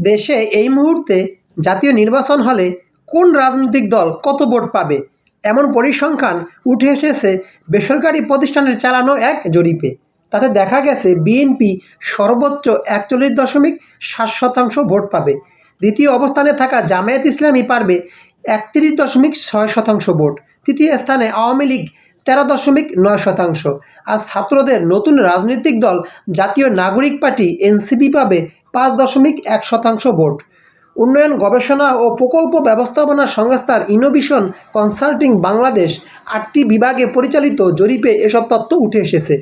দেশে এই মুহূর্তে জাতীয় নির্বাচন হলে কোন রাজনৈতিক দল কত ভোট পাবে? এমন পরিসংখ্যান উঠে এসেছে বেসরকারি প্রতিষ্ঠানের চালানো এক জরিপে। তাতে দেখা গেছে, বিএনপি সর্বোচ্চ একচল্লিশ দশমিক সাত শতাংশ ভোট পাবে। দ্বিতীয় অবস্থানে থাকা জামায়াত ইসলামী পারবে একত্রিশ দশমিক ছয় শতাংশ ভোট। তৃতীয় স্থানে আওয়ামী লীগ তেরো দশমিক নয় শতাংশ। আর ছাত্রদের নতুন রাজনৈতিক দল জাতীয় নাগরিক পার্টি এনসিপি পাবে পাঁচ দশমিক এক শতাংশ ভোট। উন্নয়ন গবেষণা ও প্রকল্প ব্যবস্থাপনা সংস্থার ইনোভিশন কনসাল্টিং বাংলাদেশ আটটি বিভাগে পরিচালিত জরিপে এসব তথ্য উঠে এসেছে।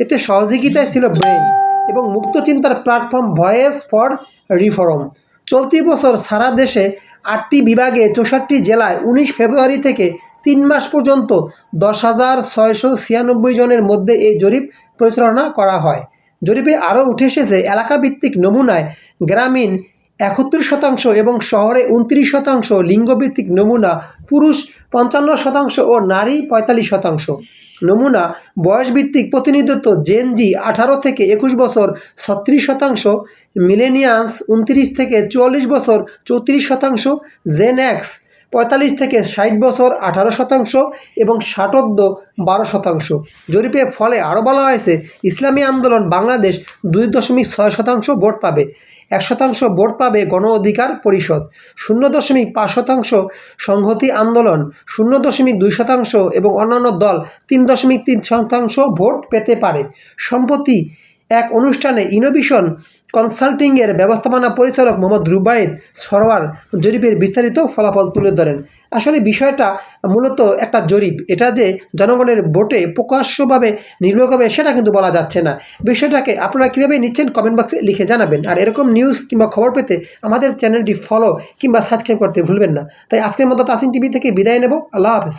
এতে সহযোগিতায় ছিল ব্রেন এবং মুক্ত চিন্তার প্ল্যাটফর্ম ভয়েস ফর রিফর্ম চলতি বছর সারা দেশে আটটি বিভাগে চৌষট্টি জেলায় উনিশ ফেব্রুয়ারি থেকে তিন মাস পর্যন্ত দশ হাজার ছয়শো ছিয়ানব্বই জনের মধ্যে এই জরিপ পরিচালনা করা হয়। জরিপে আরও উঠে এসেছে, এলাকাভিত্তিক নমুনায় গ্রামীণ একত্রিশ শতাংশ এবং শহরে উনত্রিশ শতাংশ, লিঙ্গভিত্তিক নমুনা পুরুষ পঞ্চান্ন শতাংশ ও নারী পঁয়তাল্লিশ শতাংশ। নমুনা বয়সভিত্তিক প্রতিনিধিত্ব জেন জি আঠারো থেকে একুশ বছর, ছত্রিশ শতাংশ মিলেনিয়ান্স উনত্রিশ থেকে চুয়াল্লিশ বছর, চৌত্রিশ শতাংশ জেন এক্স পঁয়তাল্লিশ থেকে ষাট বছর আঠারো শতাংশ এবং ষাটোর্ধ বারো শতাংশ। জরিপের ফলে আরও বলা হয়েছে, ইসলামী আন্দোলন বাংলাদেশ দুই দশমিক ছয় শতাংশ ভোট পাবে। এক শতাংশ ভোট পাবে গণ অধিকার পরিষদ, শূন্য দশমিক পাঁচ শতাংশ সংহতি আন্দোলন, শূন্য দশমিক দুই শতাংশ এবং অন্যান্য দল তিন দশমিক তিন শতাংশ ভোট পেতে পারে। সম্প্রতি এক অনুষ্ঠানে ইনোভিশন কনসাল্টিংয়ের ব্যবস্থাপনা পরিচালক মোহাম্মদ রুবায়েদ সরওয়ার জরিপের বিস্তারিত ফলাফল তুলে ধরেন। আসলে বিষয়টা মূলত একটা জরিপ। এটা যে জনগণের ভোটে প্রকাশ্যভাবে নির্ভর করবে সেটা কিন্তু বলা যাচ্ছে না। বিষয়টাকে আপনারা কীভাবে নিচ্ছেন কমেন্ট বক্সে লিখে জানাবেন। আর এরকম নিউজ কিংবা খবর পেতে আমাদের চ্যানেলটি ফলো কিংবা সাবস্ক্রাইব করতে ভুলবেন না। তাই আজকের মতো তাসিন টিভি থেকে বিদায় নেব। আল্লাহ হাফেজ।